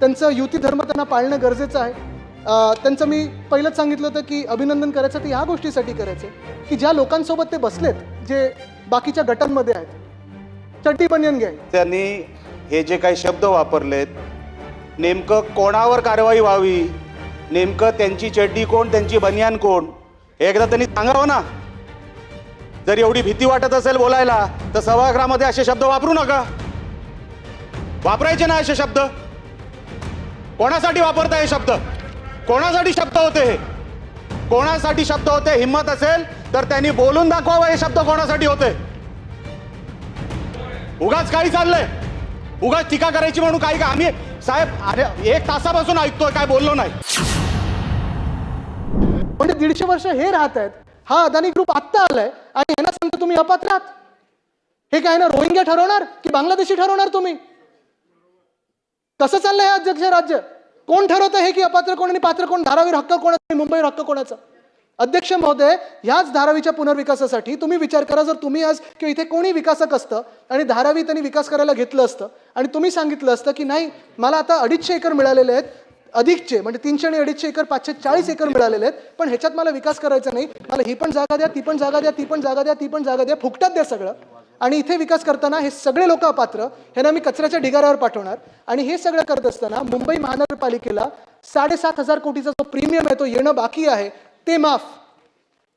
त्यांचं युती धर्म त्यांना पाळणं गरजेचं आहे. त्यांचं मी पहिलंच सांगितलं होतं की अभिनंदन करायचं ते ह्या गोष्टीसाठी करायचं. की ज्या लोकांसोबत ते बसलेत जे बाकीच्या गटांमध्ये आहेत. चड्डी बनियन घ्या त्यांनी हे जे काही शब्द वापरलेत नेमकं कोणावर कारवाई व्हावी? नेमकं त्यांची चड्डी कोण त्यांची बनियान कोण? हे एकदा त्यांनी सांगावं ना. जर एवढी भीती वाटत असेल बोलायला तर सभागृहामध्ये असे शब्द वापरू नका. वापरायचे ना असे शब्द? कोणासाठी वापरताय हे शब्द? कोणासाठी शब्द होते हे? कोणासाठी शब्द होते? हिंमत असेल तर त्यांनी बोलून दाखवावं हे शब्द कोणासाठी होते? उगाच काही चाललंय. उगाच टीका करायची म्हणून काही का आम्ही साहेब अरे एक तासापासून ऐकतोय काय बोललो नाही. म्हणजे दीडशे वर्ष हे राहत आहेत. हा अदानी ग्रुप आत्ता आलाय आणि यांना सांगतो तुम्ही अपात्रात. आहात हे काय ना रोहिंग्या ठरवणार की बांगलादेशी ठरवणार तुम्ही? कसं चाललंय हे अध्यक्ष राज्य. कोण ठरवतं हे की अपात्र कोण आणि पात्र कोण? धारावीर हक्क कोणाचा आणि मुंबईवर हक्क कोणाचा? अध्यक्ष महोदय ह्याच धारावीच्या पुनर्विकासासाठी तुम्ही विचार करा जर तुम्ही आज किंवा इथे कोणी विकासक असतं आणि धारावी त्यांनी विकास करायला घेतलं असतं आणि तुम्ही सांगितलं असतं की नाही मला आता अडीचशे एकर मिळालेले आहेत अधिकचे म्हणजे तीनशे आणि अडीचशे एकर पाचशे चाळीस एकर मिळालेले आहेत पण ह्याच्यात मला विकास करायचा नाही मला ही पण जागा द्या ती पण जागा द्या ती पण जागा द्या ती पण जागा द्या फुकटात द्या सगळं. आणि इथे विकास करताना हे सगळे लोक अपात्र ह्यांना मी कचऱ्याच्या ढिगाऱ्यावर पाठवणार. आणि हे सगळं करत असताना मुंबई महानगरपालिकेला साडेसात हजार कोटीचा जो प्रीमियम आहे तो येणं बाकी आहे ते माफ.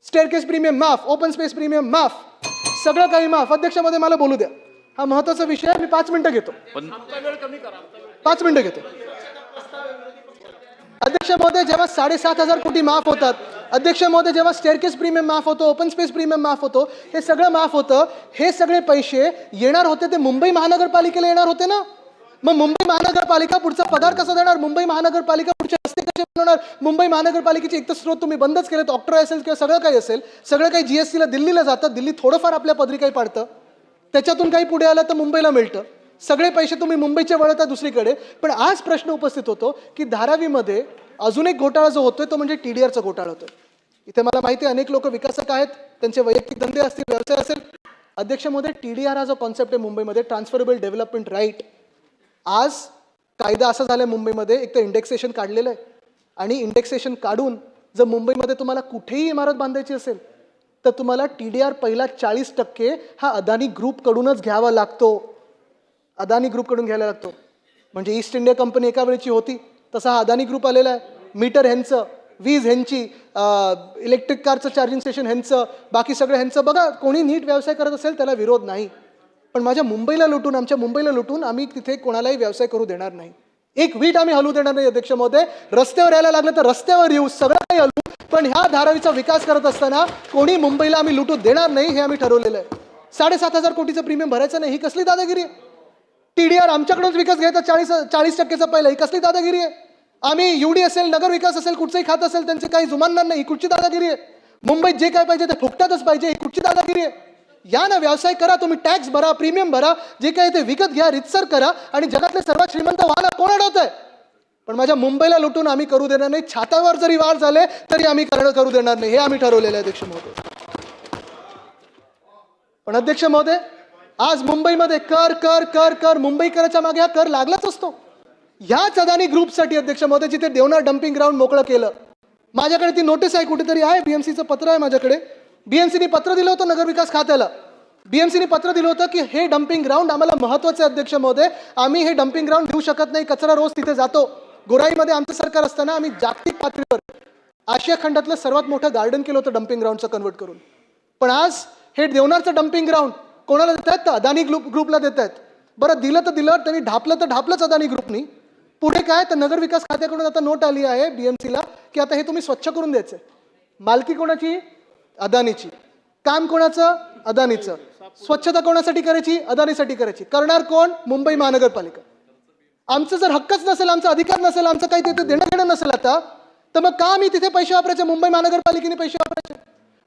स्टेअरकेस प्रीमियम माफ ओपन स्पेस प्रीमियम माफ. सगळं काही माफ. अध्यक्षामध्ये मला बोलू द्या. हा महत्त्वाचा विषय आहे मी पाच मिनिटं घेतो. पाच मिनिटं घेतो. अध्यक्ष महोदय जेव्हा साडेसात हजार कोटी माफ होतात अध्यक्ष महोदय जेव्हा स्टेअरकेस प्रीमियम माफ होतो ओपन स्पेस प्रीमियम माफ होतो हे सगळं माफ होतं. हे सगळे पैसे येणार होते ते मुंबई महानगरपालिकेला येणार होते ना? मग मुंबई महानगरपालिका पुढचा पगार कसा देणार? मुंबई महानगरपालिका पुढचे रस्ते कसे बनवणार? मुंबई महानगरपालिकेचे एक तर स्रोत तुम्ही बंदच केलेत ऑक्ट्रॉय असेल किंवा सगळं काही असेल सगळं काही जीएसटीला दिल्लीला जातं दिल्ली थोडंफार आपल्या पदरी काही पाडतं. त्याच्यातून काही पुढे आलं तर मुंबईला मिळतं. सगळे पैसे तुम्ही मुंबईचे वळता दुसरीकडे. पण आज प्रश्न उपस्थित होतो की धारावीमध्ये अजून एक घोटाळा जो होतोय तो म्हणजे टी डी आरचा घोटाळा होतोय. इथे मला माहिती आहे अनेक लोक विकासक आहेत त्यांचे वैयक्तिक धंदे असतील व्यवसाय असेल. अध्यक्ष टी डी आर हा जो कॉन्सेप्ट आहे मुंबईमध्ये ट्रान्सफरेबल डेव्हलपमेंट राईट आज कायदा असा झालाय मुंबईमध्ये एक तर इंडेक्सेशन काढलेलं आहे. आणि इंडेक्सेशन काढून जर मुंबईमध्ये तुम्हाला कुठेही इमारत बांधायची असेल तर तुम्हाला टी डी आर पहिला चाळीस टक्के हा अदानी ग्रुपकडूनच घ्यावा लागतो. अदानी ग्रुपकडून घ्यायला लागतो. म्हणजे ईस्ट इंडिया कंपनी एका वेळची होती. तसा हा अदानी ग्रुप आलेला आहे. मीटर ह्यांचं वीज ह्यांची इलेक्ट्रिक कारचं चार्जिंग स्टेशन ह्यांचं बाकी सगळं ह्यांचं. बघा कोणी नीट व्यवसाय करत असेल त्याला विरोध नाही. पण माझ्या मुंबईला लुटून आमच्या मुंबईला लुटून आम्ही तिथे कोणालाही व्यवसाय करू देणार नाही. एक वीट आम्ही हलू देणार नाही अध्यक्ष महोदय. रस्त्यावर यायला लागलं तर रस्त्यावर येऊ सगळं काही हलू. पण ह्या धारावीचा विकास करत असताना कोणी मुंबईला आम्ही लुटू देणार नाही हे आम्ही ठरवलेलं आहे. साडेसात हजार कोटीचं प्रीमियम भरायचं नाही ही कसली दादागिरी आहे? टी डी आर आमच्याकडूनच विकास घ्यायचा चाळीस चाळीस टक्केचा पहिला. ही कसली दादागिरी आहे? आम्ही युडी असेल नगर विकास असेल कुठचंही खात असेल त्यांचे काही जुमानणार नाही. कुठची दादागिरी आहे? मुंबईत जे काय पाहिजे ते फुकटातच पाहिजे ही कुठची दादागिरी आहे? या ना व्यवसाय करा तुम्ही टॅक्स भरा प्रीमियम भरा जे काय ते विकत घ्या रितसर करा आणि जगातले सर्वात श्रीमंत व्हा ना कोण अडवत आहे? पण माझ्या मुंबईला लुटून आम्ही करू देणार नाही. छातावर जरी वार झाले तरी आम्ही करणं करू देणार नाही. हे आम्ही ठरवलेलं आहे अध्यक्ष महोदय. पण अध्यक्ष महोदय आज मुंबईमध्ये कर कर कर कर मुंबईकराच्या मागे हा कर लागलाच असतो. ह्याच अदानी ग्रुपसाठी अध्यक्ष महोदय जिथे देवनार डम्पिंग ग्राउंड मोकळं केलं. माझ्याकडे ती नोटीस आहे कुठेतरी आहे बीएमसीचं पत्र आहे माझ्याकडे. बीएमसीने पत्र दिलं होतं नगरविकास खात्याला. बीएमसीने पत्र दिलं होतं की हे डम्पिंग ग्राउंड आम्हाला महत्त्वाचे अध्यक्ष महोदय आम्ही हे डम्पिंग ग्राउंड देऊ शकत नाही कचरा रोज तिथे जातो. गोराईमध्ये आमचं सरकार असताना आम्ही जागतिक पातळीवर आशिया खंडातलं सर्वात मोठं गार्डन केलं होतं डम्पिंग ग्राउंडचं कन्वर्ट करून. पण आज हे देवनारचं डम्पिंग ग्राउंड कोणाला देत आहेत? तर अदानी ग्रुप ग्रुपला देत आहेत. बरं दिलं तर दिलं त्यांनी ढापलं तर ढापलंच अदानी ग्रुपनी. पुढे काय? तर नगर विकास खात्याकडून आता नोट आली आहे बीएमसीला की आता हे तुम्ही स्वच्छ करून द्यायचं मालकी कोणाची? अदानीची. काम कोणाचं? अदानीचं. स्वच्छता कोणासाठी करायची? अदानीसाठी करायची. करणार कोण? मुंबई महानगरपालिका. आमचं जर हक्कच नसेल आमचा अधिकार नसेल आमचं काही तिथे देणं घेणं नसेल आता तर मग का मी तिथे पैसे वापरायचे? मुंबई महानगरपालिकेने पैसे वापरायचे?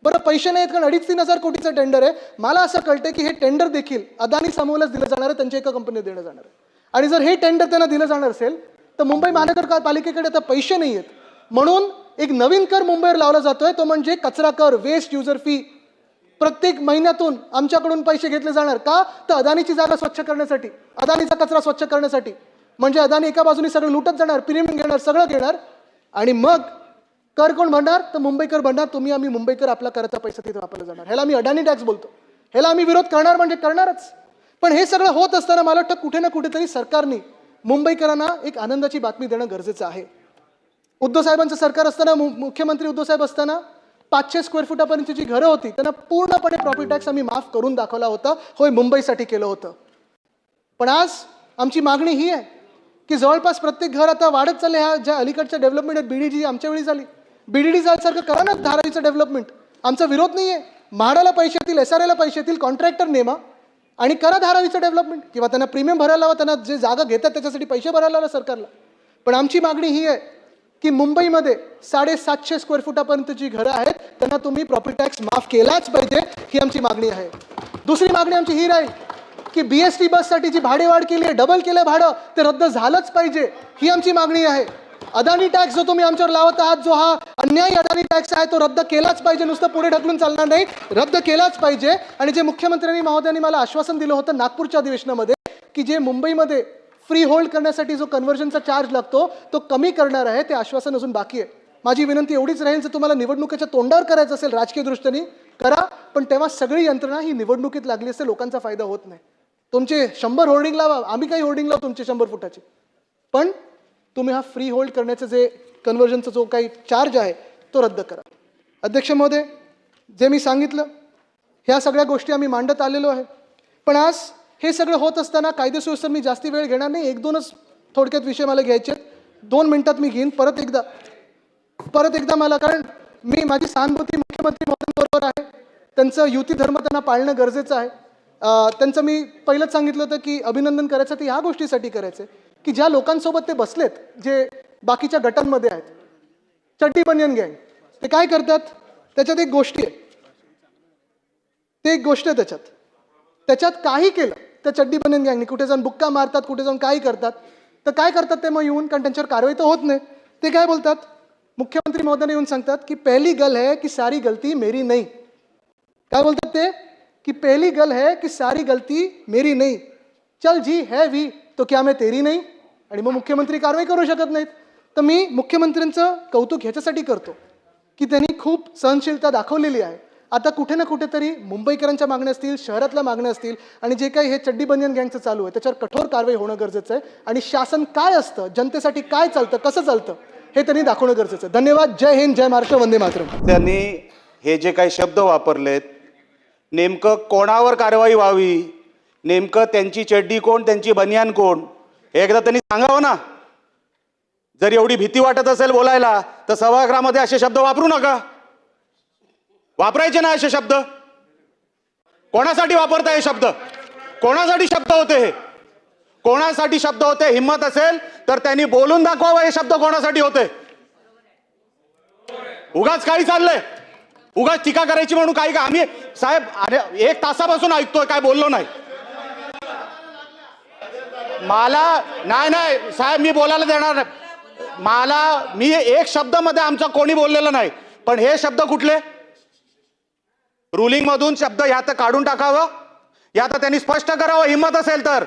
बरं पैसे नाहीत कारण अडीच तीन हजार कोटीचं टेंडर आहे. मला असं कळतं की हे टेंडर देखील अदानी समूहलाच दिलं जाणार आहे त्यांच्या एका कंपनीला देणं जाणार आहे. आणि जर हे टेंडर त्यांना दिलं जाणार असेल तर मुंबई महानगरपालिकेकडे आता पैसे नाही आहेत. म्हणून एक नवीन कर मुंबईवर लावला जातोय तो म्हणजे कचरा कर वेस्ट युजर फी प्रत्येक महिन्यातून आमच्याकडून पैसे घेतले जाणार का? तर अदानीची जागा स्वच्छ करण्यासाठी अदानीचा कचरा स्वच्छ करण्यासाठी. म्हणजे अदानी एका बाजूने सगळं लुटत जाणार प्रीमियम घेणार सगळं घेणार. आणि मग कर कोण भरणार तर मुंबईकर भरणार तुम्ही आम्ही मुंबईकर आपला कराचा पैसा तिथे वापरला जाणार. ह्याला आम्ही अडाणी टॅक्स बोलतो. ह्याला आम्ही विरोध करणार म्हणजे करणारच. पण हे सगळं होत असताना मला वाटतं कुठे ना कुठेतरी सरकारने मुंबईकरांना एक आनंदाची बातमी देणं गरजेचं आहे. उद्धव साहेबांचं सरकार असताना मु- मुख्यमंत्री उद्धव साहेब असताना पाचशे स्क्वेअर फुटापर्यंतची जी घरं होती त्यांना पूर्णपणे प्रॉपर्टी टॅक्स आम्ही माफ करून दाखवला होता. होय मुंबईसाठी केलं होतं. पण आज आमची मागणी ही आहे की जवळपास प्रत्येक घर आता वाढत चालले ह्या ज्या अलीकडच्या डेव्हलपमेंट आहेत बीडीजी आमच्या वेळी झाली. बीडीडी सारखं करा ना धारावीचं डेव्हलपमेंट आमचा विरोध नाही आहे म्हाडाला पैसे येतील एस आर एला पैसे येतील कॉन्ट्रॅक्टर नेमा आणि करा धारावीचं डेव्हलपमेंट किंवा त्यांना प्रीमियम भरायला हवा त्यांना जे जागा घेतात त्याच्यासाठी पैसे भरायला हवा सरकारला. पण आमची मागणी ही आहे की मुंबईमध्ये साडेसातशे स्क्वेअर फुटापर्यंत जी घरं आहेत. त्यांना तुम्ही प्रॉपर्टी टॅक्स माफ केलाच पाहिजे ही आमची मागणी आहे. दुसरी मागणी आमची ही राहील की बी एस टी बससाठी जी भाडेवाढ केली आहे डबल केलं भाडं ते रद्द झालंच पाहिजे ही आमची मागणी आहे. अदानी टॅक्स जो तुम्ही आमच्यावर लावत आहात जो हा अन्यायी अदानी टॅक्स आहे तो रद्द केलाच पाहिजे. नुसतं पुढे ढकलून चालणार नाही. रद्द केलाच पाहिजे. आणि जे मुख्यमंत्र्यांनी महोदयांनी मला आश्वासन दिलं होतं नागपूरच्या अधिवेशनामध्ये की जे मुंबईमध्ये फ्री होल्ड करण्यासाठी जो कन्व्हर्जनचा चार्ज लागतो तो कमी करणार आहे ते आश्वासन अजून बाकी आहे. माझी विनंती एवढीच राहील जर तुम्हाला निवडणुकीच्या तोंडावर करायचं असेल राजकीय दृष्टीने करा. पण तेव्हा सगळी यंत्रणा ही निवडणुकीत लागली असते लोकांचा फायदा होत नाही. तुमचे शंभर होर्डिंग लावा आम्ही काही होर्डिंग लावू तुमचे शंभर फुटाचे. पण तुम्ही हा फ्री होल्ड करण्याचं जे कन्व्हर्जनचा जो काही चार्ज आहे तो रद्द करा. अध्यक्ष महोदय जे मी सांगितलं ह्या सगळ्या गोष्टी आम्ही मांडत आलेलो आहे. पण आज हे सगळं होत असताना कायदेसुव्यवस्था मी जास्ती वेळ घेणार नाही. एक दोनच थोडक्यात विषय मला घ्यायचे आहेत. दोन मिनिटात मी घेईन. परत एकदा परत एकदा मला कारण मी माझी सहानुभूती मुख्यमंत्री महोदयांबरोबर आहे. त्यांचं युती धर्म त्यांना पाळणं गरजेचं आहे. त्यांचं मी पहिलंच सांगितलं होतं की अभिनंदन करायचं ते ह्या गोष्टीसाठी करायचं आहे की ज्या लोकांसोबत ते बसलेत जे बाकीच्या गटांमध्ये आहेत चड्डी बनियन गँग ते काय करतात? त्याच्यात एक गोष्टी आहे. ते एक गोष्ट आहे त्याच्यात. त्याच्यात काही केलं त्या चड्डी बनियन गँगनी. कुठे जाऊन बुक्का मारतात कुठे जाऊन काही करतात. तर काय करतात ते मग येऊन कारण त्यांच्यावर कारवाई तर होत नाही. ते काय बोलतात? मुख्यमंत्री महोदयाने येऊन सांगतात की पहिली गल है की सारी गलती मेरी नाही. काय बोलतात ते? की पहली गल है की सारी गलती मेरी नाही. चल जी है भी तो क्या मैं तेरी नहीं? आणि मग मुख्यमंत्री कारवाई करू शकत नाहीत. तर मी मुख्यमंत्र्यांचं कौतुक ह्याच्यासाठी करतो की त्यांनी खूप सहनशीलता दाखवलेली आहे. आता कुठे ना कुठेतरी मुंबईकरांच्या मागण्या असतील शहरातल्या मागण्या असतील आणि जे काही हे चड्डी बनियन गँगचं चालू आहे त्याच्यावर कठोर कारवाई होणं गरजेचं आहे. आणि शासन काय असतं जनतेसाठी काय चालतं कसं चालतं हे त्यांनी दाखवणं गरजेचं आहे. धन्यवाद जय हिंद जय महाराष्ट्र वंदे मातरम. त्यांनी हे जे काही शब्द वापरलेत नेमकं कोणावर कारवाई व्हावी नेमकं त्यांची चड्डी कोण त्यांची बनियान कोण एकदा त्यांनी सांगावं ना. जर एवढी भीती वाटत असेल बोलायला तर सभागृहामध्ये असे शब्द वापरू नका. वापरायचे ना असे शब्द. कोणासाठी वापरता हे शब्द? कोणासाठी शब्द होते हे? कोणासाठी शब्द होते? हिंमत असेल तर त्यांनी बोलून दाखवावं हे शब्द कोणासाठी होते? उगाच काही चाललंय. उगाच टीका करायची म्हणून काही का आम्ही साहेब अरे एक तासापासून ऐकतोय काय बोललो नाही. मला नाही नाही साहेब मी बोलायला देणार नाही. मला मी एक शब्दमध्ये आमचा कोणी बोललेलं नाही. पण हे शब्द कुठले? रुलिंग मधून शब्द ह्या तर काढून टाकावं. या तर त्यांनी स्पष्ट करावं. हिंमत असेल तर.